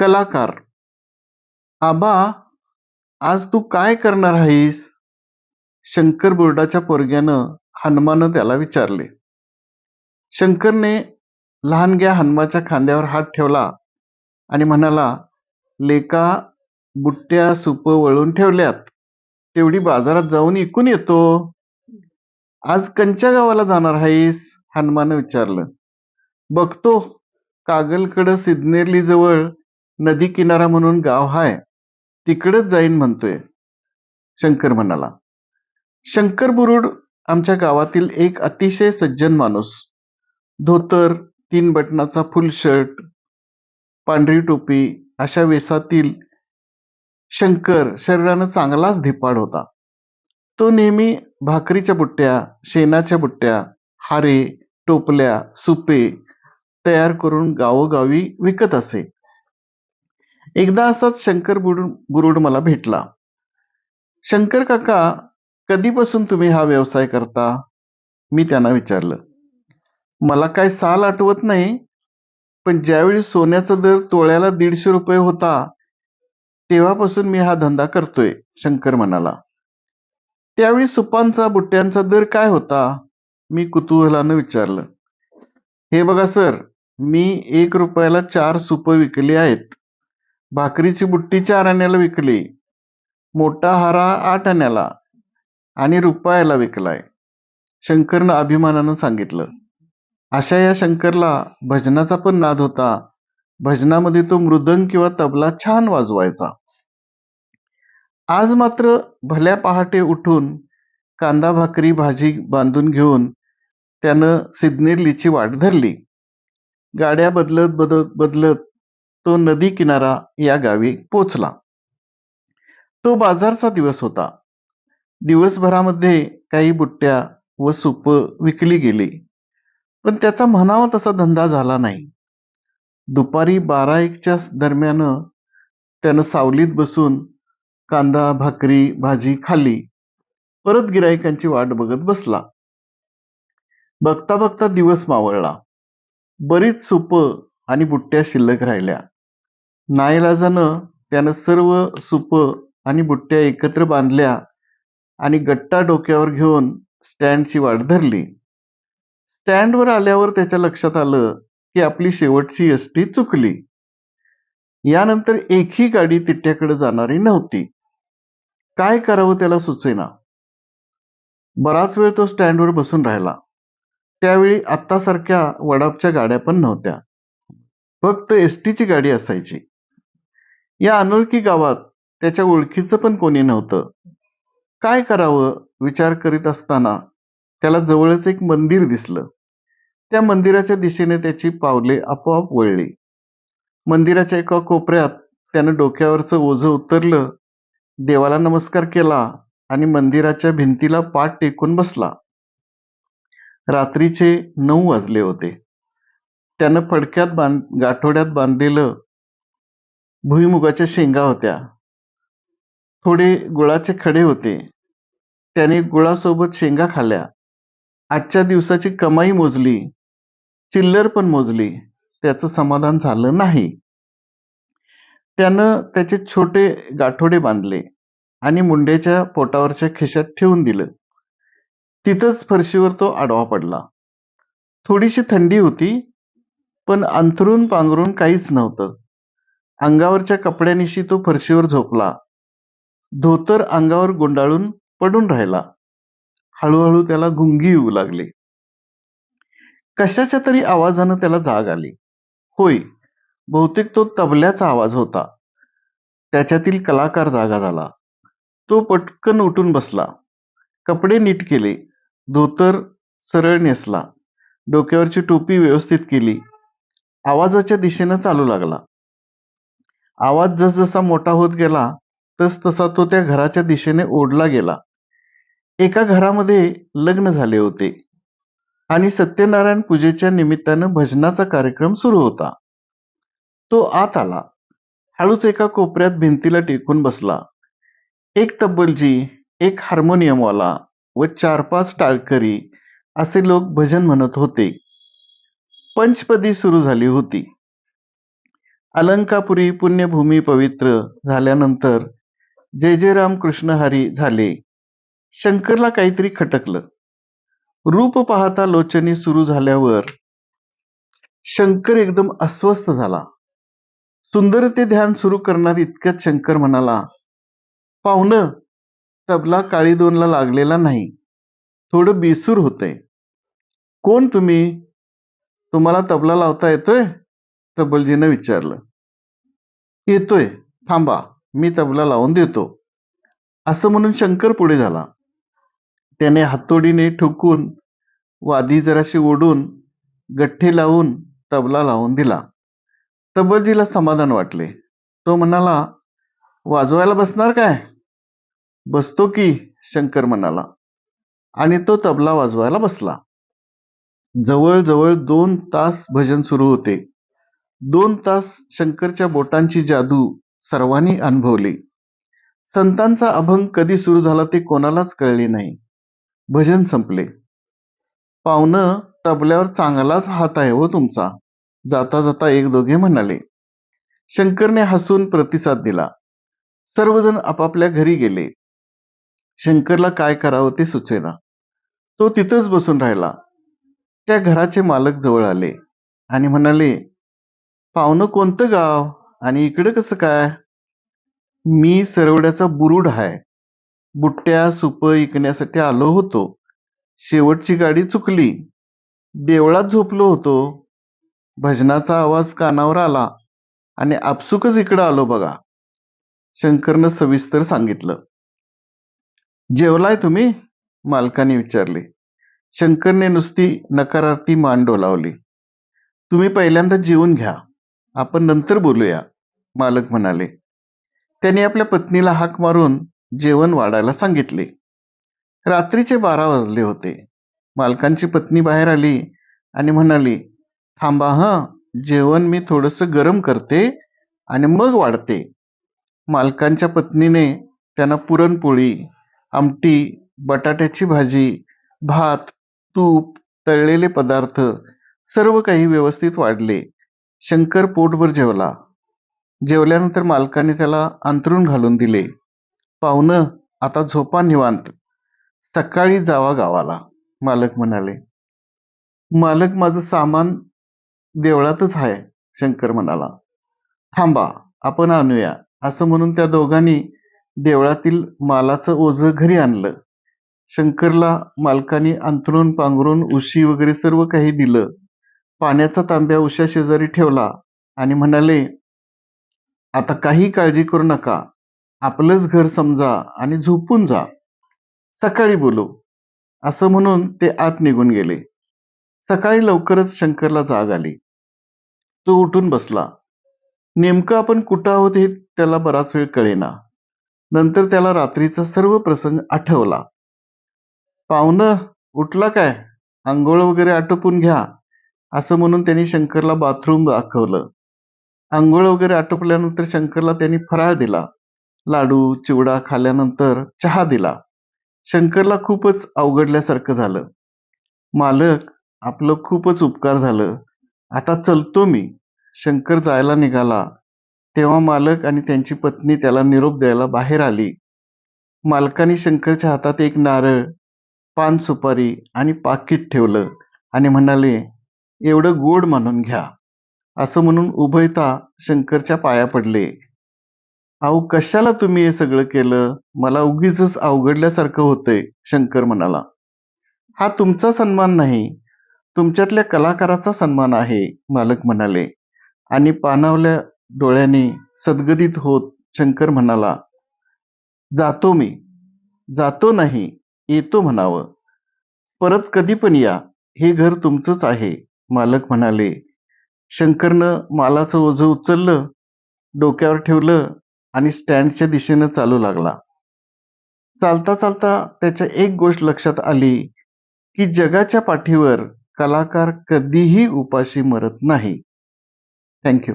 कलाकार. आबा आज तू काय करणार आहेस? शंकर बुर्डाच्या पोरग्यानं हनुमानं त्याला विचारले. शंकरने लहानग्या हनुमाच्या खांद्यावर हात ठेवला आणि म्हणाला लेका बुट्ट्या सुप वळून ठेवल्यात. तेवढी बाजारात जाऊन इकून येतो. आज कंच्या गावाला जाणार आहेस? हनुमानं विचारलं. बघतो. कागलकडं सिद्धनेरली जवळ नदी किनारा म्हणून गाव हाय तिकडच जाईन म्हणतोय शंकर म्हणाला. शंकर बुरुड आमच्या गावातील एक अतिशय सज्जन माणूस. धोतर तीन बटनाचा फुल शर्ट पांढरी टोपी अशा वेसातील शंकर शरीरानं चांगलाच धिपाड होता. तो नेहमी भाकरीच्या बुट्ट्या शेणाच्या बुट्ट्या हारे टोपल्या सुपे तयार करून गावोगावी विकत असे. एकदा असाच शंकर बुरुड बुरुड मला भेटला. शंकर काका कधीपासून तुम्ही हा व्यवसाय करता? मी त्यांना विचारलं. मला काय साल आठवत नाही पण ज्यावेळी सोन्याचा दर तोळ्याला दीडशे रुपये होता तेव्हापासून मी हा धंदा करतोय शंकर म्हणाला. त्यावेळी सुपांचा बुट्ट्यांचा दर काय होता? मी कुतूहलानं विचारलं. हे बघा सर मी एक रुपयाला चार सुप विकली आहेत. भाकरीची बुट्टी चार आण्याला विकली. मोठा हारा आठ आण्याला आणि रुपयाला विकलाय. शंकरनं अभिमानानं सांगितलं. अशा या शंकरला भजनाचा पण नाद होता. भजनामध्ये तो मृदंग किंवा तबला छान वाजवायचा. आज मात्र भल्या पहाटे उठून कांदा भाकरी भाजी बांधून घेऊन त्यानं सिद्नेरलीची वाट धरली. गाड्या बदलत बदलत बदलत तो नदी किनारा या गावी पोचला. तो बाजारचा दिवस होता. दिवसभरामध्ये काही बुट्ट्या व सुप विकली गेली. पण त्याचा म्हणावा तसा धंदा झाला नाही. दुपारी बारा एकच्या दरम्यान त्यानं सावलीत बसून कांदा भाकरी भाजी खाल्ली. परत गिरायकांची वाट बघत बसला. बघता बघता दिवस मावळला. बरीच सुप आणि बुट्ट्या शिल्लक राहिल्या. नाईलाजानं त्यानं सर्व सुप आणि बुट्ट्या एकत्र बांधल्या आणि गट्टा डोक्यावर घेऊन स्टँडची वाट धरली. स्टँडवर आल्यावर त्याच्या लक्षात आलं की आपली शेवटची एस टी चुकली. यानंतर एकही गाडी तिट्ट्याकडे जाणारी नव्हती. काय करावं त्याला सुचेना. बराच वेळ तो स्टँडवर बसून राहिला. त्यावेळी आत्तासारख्या वडापच्या गाड्या पण नव्हत्या. फक्त एस टीची गाडी असायची. या अनोळखी गावात त्याच्या ओळखीचं पण कोणी नव्हतं. काय करावं? विचार करीत असताना त्याला जवळच एक मंदिर दिसलं. त्या मंदिराच्या दिशेने त्याची पावले आपोआप वळली. मंदिराच्या एका कोपऱ्यात त्यानं डोक्यावरचं ओझं उतरलं देवाला नमस्कार केला आणि मंदिराच्या भिंतीला पाठ टेकून बसला. रात्रीचे नऊ वाजले होते. त्यानं फडक्यात बांध गाठोड्यात बांधलेलं भुईमुगाच्या शेंगा होत्या. थोडे गुळाचे खडे होते. त्याने गुळासोबत शेंगा खाल्ल्या. आजच्या दिवसाची कमाई मोजली. चिल्लर पण मोजली. त्याचं समाधान झालं नाही. त्यानं त्याचे छोटे गाठोडे बांधले आणि मुंड्याच्या पोटावरच्या खिशात ठेवून दिलं. तिथंच फरशीवर तो आडवा पडला. थोडीशी थंडी होती. पण अंथरून पांघरून काहीच नव्हतं. अंगावरच्या कपड्यानिशी तो फरशीवर झोपला. धोतर अंगावर गुंडाळून पडून राहिला. हळूहळू त्याला गुंगी येऊ लागली. कशाच्या तरी आवाजानं त्याला जाग आली. होय बहुतेक तो तबल्याचा आवाज होता. त्याच्यातील कलाकार जागा झाला. तो पटकन उठून बसला. कपडे नीट केले. धोतर सरळ नेसला. डोक्यावरची टोपी व्यवस्थित केली. आवाजाच्या दिशेनं चालू लागला. आवाज जसजसा मोठा होत गेला तस तसा तो त्या घराच्या दिशेने ओढला गेला. एका घरामध्ये लग्न झाले होते आणि सत्यनारायण पूजेच्या निमित्तानं भजनाचा कार्यक्रम सुरू होता. तो आत आला. हळूच एका कोपऱ्यात भिंतीला टेकून बसला. एक तब्बलजी एक हार्मोनियमवाला व चार पाच टाळकरी असे लोक भजन म्हणत होते. पंचपदी सुरू झाली होती. अलंकापुरी पुण्यभूमी पवित्र झाल्यानंतर जय जय राम हरी झाले. शंकरला काहीतरी खटकलं. रूप पाहता लोचनी सुरू झाल्यावर शंकर एकदम अस्वस्थ झाला. सुंदरते ध्यान सुरू करणार इतक्यात शंकर म्हणाला पाहुणं तबला काळी दोनला लागलेला नाही. थोडं बेसूर होतंय. कोण तुम्ही? तुम्हाला तबला लावता येतोय? तबलजीनं विचारलं. येतोय. थांबा मी तबला लावून देतो. असं म्हणून शंकर पुढे झाला. त्याने हातोडीने ठोकून वादी जराशी ओढून गठ्ठे लावून तबला लावून दिला. तबलजीला समाधान वाटले. तो म्हणाला वाजवायला बसणार काय? बसतो की शंकर म्हणाला. आणि तो तबला वाजवायला बसला. जवळजवळ दोन तास भजन सुरू होते. दोन तास शंकरच्या बोटांची जादू सर्वांनी अनुभवली. संतांचा अभंग कधी सुरू झाला ते कोणालाच कळले नाही. भजन संपले. पाहुणं तबल्यावर चांगलाच हात आहे हो तुमचा. जाता जाता एक दोघे म्हणाले. शंकरने हसून प्रतिसाद दिला. सर्वजण आपापल्या घरी गेले. शंकरला काय करावं ते सुचेना. तो तिथंच बसून राहिला. त्या घराचे मालक जवळ आले आणि म्हणाले पाहुणं कोणतं गाव आणि इकडे कसं काय? मी सरवड्याचा बुरुड आहे बुट्ट्या सुप इकण्यासाठी आलो होतो. शेवटची गाडी चुकली. देवळात झोपलो होतो. भजनाचा आवाज कानावर आला आणि आपसुकच इकडं आलो बघा. शंकरनं सविस्तर सांगितलं. जेवलाय तुम्ही? मालकाने विचारले. शंकरने नुसती नकारार्थी मान डोलावली. तुम्ही पहिल्यांदा जेवून घ्या. आपण नंतर बोलूया मालक म्हणाले. त्याने आपल्या पत्नीला हाक मारून जेवण वाढायला सांगितले. रात्रीचे बारा वाजले होते. मालकांची पत्नी बाहेर आली आणि म्हणाली थांबा हं. जेवण मी थोडंसं गरम करते आणि मग वाढते. मालकांच्या पत्नीने त्यांना पुरणपोळी आमटी बटाट्याची भाजी भात तूप तळलेले पदार्थ सर्व काही व्यवस्थित वाढले. शंकर पोटभर जेवला. जेवल्यानंतर मालकाने त्याला अंतरून घालून दिले. पाहुणं आता झोपा निवांत. सकाळी जावा गावाला मालक म्हणाले. मालक माझं सामान देवळातच आहे शंकर म्हणाला. थांबा आपण आणूया. असं म्हणून त्या दोघांनी देवळातील मालाचं ओझं घरी आणलं. शंकरला मालकाने अंथरून पांघरून उशी वगैरे सर्व काही दिलं. पाण्याचा तांब्या उशा शेजारी ठेवला आणि म्हणाले आता काही काळजी करू नका. आपलंच घर समजा आणि झोपून जा. सकाळी बोलू असं म्हणून ते आत निघून गेले. सकाळी लवकरच शंकरला जाग आली. तो उठून बसला. नेमकं आपण कुठं आहोत हे त्याला बराच वेळ कळेना. नंतर त्याला रात्रीचा सर्व प्रसंग आठवला. पाहुणं उठला काय? आंघोळ वगैरे आटोपून घ्या असं म्हणून त्यांनी शंकरला बाथरूम दाखवलं. आंघोळ वगैरे आटोपल्यानंतर शंकरला त्यांनी फराळ दिला. लाडू चिवडा खाल्ल्यानंतर चहा दिला. शंकरला खूपच अवघडल्यासारखं झालं. मालक आपलं खूपच उपकार झालं. आता चलतो मी. शंकर जायला निघाला. तेव्हा मालक आणि त्यांची पत्नी त्याला निरोप द्यायला बाहेर आली. मालकाने शंकरच्या हातात एक नारळ पान सुपारी आणि पाकिट ठेवलं आणि म्हणाले एवढं गोड म्हणून घ्या. असं म्हणून उभयता शंकरच्या पाया पडले. अहो कशाला तुम्ही हे सगळं केलं? मला उगीच अवघडल्यासारखं होतंय शंकर म्हणाला. हा तुमचा सन्मान नाही तुमच्यातल्या कलाकाराचा सन्मान आहे मालक म्हणाले. आणि पानावल्या डोळ्याने सदगदित होत शंकर म्हणाला. जातो मी. जातो नाही. येतो म्हणावं. परत कधी पण या. हे घर तुमचंच आहे मालक म्हणाले. शंकरनं मालाचं ओझं उचललं डोक्यावर ठेवलं आणि स्टँडच्या दिशेनं चालू लागला. चालता चालता त्याच्या एक गोष्ट लक्षात आली की जगाच्या पाठीवर कलाकार कधीही उपाशी मरत नाही. थँक्यू